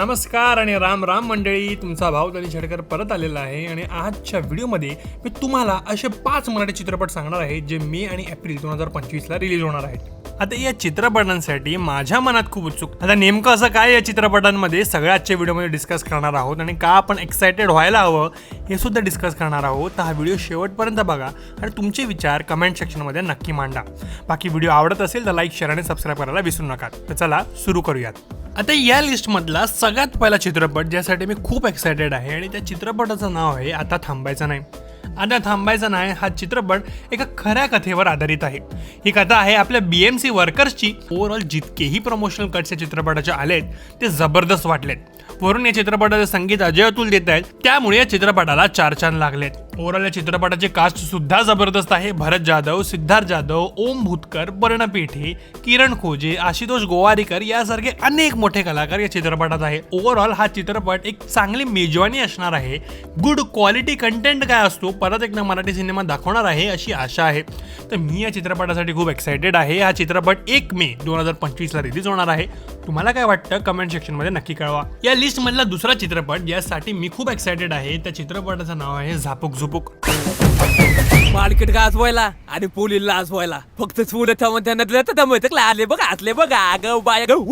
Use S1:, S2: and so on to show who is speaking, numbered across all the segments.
S1: नमस्कार आणि राम राम मंडळी. तुमचा भाऊ दनी छडकर परत आलेला आहे आणि आजच्या व्हिडिओमध्ये मी तुम्हाला असे पाच मराठी चित्रपट सांगणार आहे जे मे आणि एप्रिल दोन हजार पंचवीसला रिलीज होणार आहेत. आता या चित्रपटांसाठी माझ्या मनात खूप उत्सुक आता नेमकं असं काय या चित्रपटांमध्ये सगळ्या आजच्या व्हिडिओमध्ये डिस्कस करणार आहोत आणि का आपण एक्सायटेड व्हायला हवं हे सुद्धा डिस्कस करणार आहोत. तर हा व्हिडिओ शेवटपर्यंत बघा आणि तुमचे विचार कमेंट सेक्शनमध्ये नक्की मांडा. बाकी व्हिडिओ आवडत असेल तर लाईक शेअर आणि सबस्क्राईब करायला विसरू नका. तर चला सुरू करूयात. आता या लिस्टमधला सगळ्यात पहिला चित्रपट ज्यासाठी मी खूप एक्सायटेड आहे आणि त्या चित्रपटाचं नाव आहे आता थांबायचं नाही. आता थांबायचं नाही हा चित्रपट एका खऱ्या कथेवर आधारित आहे. ही कथा आहे आपल्या बी एम सी वर्कर्सची ओव्हरऑल जितकेही प्रमोशनल कट्स या चित्रपटाच्या आलेत ते जबरदस्त वाटलेत. वरून या चित्रपटाचे संगीत अजय अतुल देत आहेत त्यामुळे या चित्रपटाला चार चांद लागलेत. ओव्हरऑल या चित्रपटाचे कास्ट सुद्धा जबरदस्त आहे. भरत जाधव सिद्धार्थ जाधव ओम भूतकर पर्ण पेठे किरण खोजे आशुतोष गोवारीकर यासारखे अनेक मोठे कलाकार या चित्रपटात आहे. ओव्हरऑल हा चित्रपट एक चांगली मेजवानी असणार आहे. गुड क्वालिटी कंटेंट काय असतो? परत एकदा मराठी सिनेमा दाखवणार आहे अशी आशा आहे. तर मी या चित्रपटासाठी खूप एक्सायटेड आहे. हा चित्रपट एक मे दोन हजार पंचवीसला रिलीज होणार आहे. तुम्हाला काय वाटतं? कमेंट सेक्शनमध्ये नक्की कळवा. या लिस्टमधला दुसरा चित्रपट यासाठी मी खूप एक्सायटेड आहे त्या चित्रपटाचं नाव आहे झापूक झुपूक.
S2: मार्केट गाजवायला आणि पोलीला लाजवायला फक्त चुडत थांबून त्यांना दिलं तर थांबवत आले बघा आतले बघा. ग बाय ग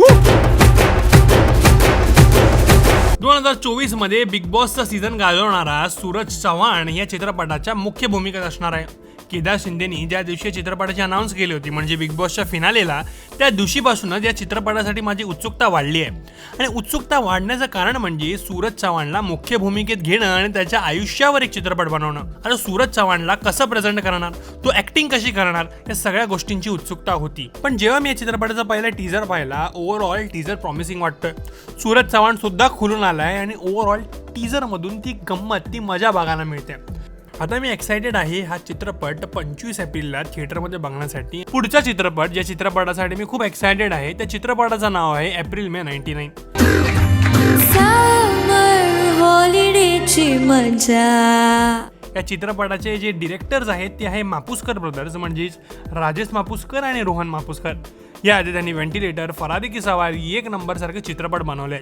S1: दोन हजार चोवीसमध्ये बिग बॉसचा सीझन गाजवणारा सूरज चव्हाण या चित्रपटाच्या मुख्य भूमिकेत असणार आहे. केदार शिंदेनी ज्या दिवशी चित्रपटाची अनाऊन्स केली होती म्हणजे बिग बॉसच्या फिनालेला त्या दिवशीपासूनच या चित्रपटासाठी माझी उत्सुकता वाढली आहे. आणि उत्सुकता वाढण्याचं कारण म्हणजे सूरज चव्हाणला मुख्य भूमिकेत घेणं आणि त्याच्या आयुष्यावर एक चित्रपट बनवणं. आता सूरज चव्हाणला कसं प्रेझेंट करणार? तो ऍक्टिंग कशी करणार? या सगळ्या गोष्टींची उत्सुकता होती. पण जेव्हा मी या चित्रपटाचा पहिला टीझर पाहिला ओव्हरऑल टीझर प्रॉमिसिंग वाटतोय. सूरज चव्हाण सुद्धा खुलून आलाय आणि ओव्हरऑल टीझरमधून ती गंमत ती मजा बघायला मिळते. आता मी एक्सायटेड आहे हा चित्रपट पंचवीस एप्रिलला थिएटरमध्ये बघण्यासाठी. पुढचा चित्रपट ज्या चित्रपटासाठी मी खूप एक्सायटेड आहे त्या चित्रपटाचं नाव आहे एप्रिल मे नाईन्टी नाईन.
S3: हॉलिडेची मजा.
S1: या चित्रपटाचे जे डिरेक्टर्स आहेत ते आहे मापुसकर ब्रदर्स म्हणजेच राजेश मापुसकर आणि रोहन मापुसकर. याआधी त्यांनी व्हेंटिलेटर फरारी की सवारी एक नंबरसारखे चित्रपट बनवले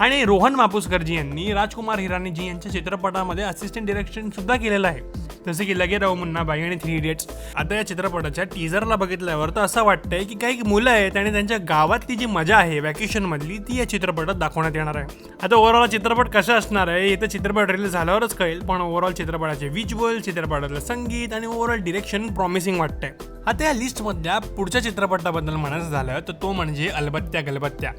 S1: आणि रोहन मापुसकरजी यांनी राजकुमार हिराणीजी यांच्या चित्रपटामध्ये असिस्टंट डिरेक्शन सुद्धा केलेलं आहे. जसे की लगे राव मुन्नाबाई आणि थ्री इडियट्स आता या चित्रपटाच्या टीझरला बघितल्यावर तर असं वाटतंय की काही मुलं आहेत आणि त्यांच्या गावातली जी मजा आहे व्हॅकेशनमधली ती या चित्रपटात दाखवण्यात येणार आहे. आता ओव्हरऑल चित्रपट कसा असणार आहे हे तर चित्रपट रिलीज झाल्यावरच कळेल पण ओव्हरऑल चित्रपटाचे विज्युअल चित्रपटातलं संगीत आणि ओव्हरऑल डिरेक्शन प्रॉमिसिंग वाटतंय. आता या लिस्टमधल्या पुढच्या चित्रपटाबद्दल म्हणायचं झालं तर तो म्हणजे अलबत्त्या गलबत्त्या.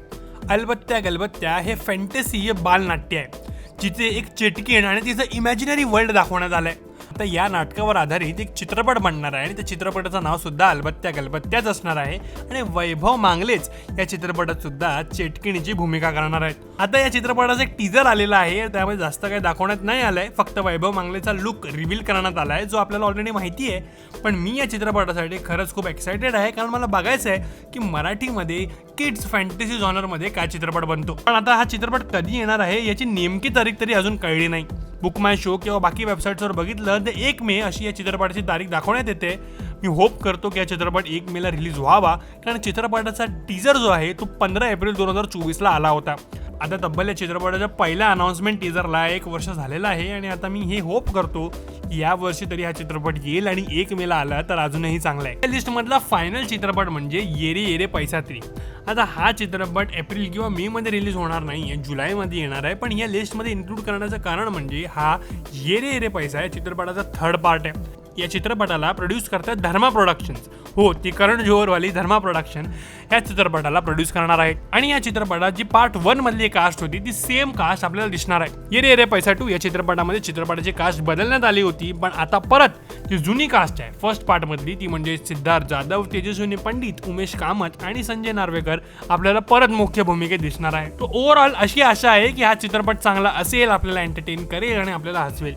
S1: अलबत्त्या गलबत्त्या हे फॅन्टसी बालनाट्य आहे जिथे एक चेटकीण आणि तिचं इमॅजिनरी वर्ल्ड दाखवण्यात आलं आहे तर या नाटकावर आधारित एक चित्रपट बनणार आहे आणि त्या चित्रपटाचं नाव सुद्धा अलबत्त्या गलबत्त्याच असणार आहे. आणि वैभव मांगलेच या चित्रपटात सुद्धा चेटकिणीची भूमिका करणार आहेत. आता या चित्रपटाचा एक टीजर आलेला आहे त्यामध्ये जास्त काही दाखवण्यात नाही आलंय. फक्त वैभव मांगलेचा लुक रिव्हील करण्यात आलाय जो आपल्याला ऑलरेडी माहिती आहे. पण मी या चित्रपटासाठी खरंच खूप एक्सायटेड आहे कारण मला बघायचं आहे की मराठीमध्ये किड्स फॅन्टसी जॉनरमध्ये काय चित्रपट बनतो? पण आता हा चित्रपट कधी येणार आहे याची नेमकी तारीख तरी अजून कळली नाही. बुक माय शो किंवा बाकी वेबसाईट्सवर बघितलं तर एक मे अशी या चित्रपटाची तारीख दाखवण्यात येते. मी होप करतो की हा चित्रपट एक मेला रिलीज व्हावा. कारण चित्रपटाचा टीजर जो आहे तो पंधरा एप्रिल दोन हजार चोवीसला आला होता. आता तब्बल या चित्रपटाच्या पहिल्या अनाऊन्समेंट टीजरला एक वर्ष झालेलं आहे आणि आता मी हे होप करतो की या वर्षी तरी हा चित्रपट येईल आणि एक मेला आला तर अजूनही चांगला आहे. या लिस्टमधला फायनल चित्रपट म्हणजे येरे येरे पैसा त्री. आता हा चित्रपट एप्रिल किंवा मे मध्ये रिलीज होणार नाही आहे जुलैमध्ये येणार आहे पण या लिस्टमध्ये इन्क्लूड करण्याचं कारण म्हणजे हा येरे येरे पैसा या चित्रपटाचा थर्ड पार्ट आहे. या चित्रपटाला प्रोड्यूस करतात धर्मा प्रोडक्शन्स हो ती करण जोहरवाली धर्मा प्रोडक्शन या चित्रपटाला प्रोड्यूस करणार आहे आणि या चित्रपटात जी पार्ट वन मधली कास्ट होती ती सेम कास्ट आपल्याला दिसणार आहे. येरे रे पैसा टू या चित्रपटामध्ये चित्रपटाची कास्ट बदलण्यात आली होती पण आता परत जी जुनी कास्ट आहे. फर्स्ट पार्ट मधली ती म्हणजे सिद्धार्थ जाधव तेजस्विनी पंडित उमेश कामत आणि संजय नार्वेकर आपल्याला परत मुख्य भूमिकेत दिसणार आहे. तो ओव्हरऑल अशी आशा आहे की हा चित्रपट चांगला असेल आपल्याला एंटरटेन करेल आणि आपल्याला हसवेल.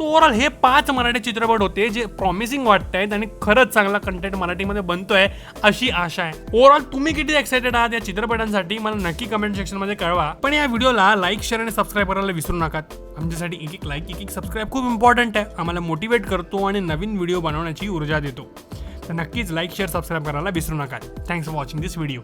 S1: तो ओव्हरऑल हे पाच मराठी चित्रपट होते जे प्रॉमिसिंग वाटत आहेत आणि खरंच चांगला कंटेंट मराठीमध्ये बनतोय अशी आशा आहे. ओव्हरऑल तुम्ही किती एक्सायटेड आहात या चित्रपटांसाठी? मला नक्की कमेंट सेक्शनमध्ये कळवा. पण या व्हिडिओला लाईक शेअर आणि सबस्क्राईब करायला विसरू नका. आमच्यासाठी एक एक लाईक एक एक सबस्क्राईब खूप इम्पॉर्टंट आहे. आम्हाला मोटिवेट करतो आणि नवीन व्हिडिओ बनवण्याची ऊर्जा देतो. तर नक्कीच लाईक शेअर सबस्क्राईब करायला विसरू नका. Thanks for watching this video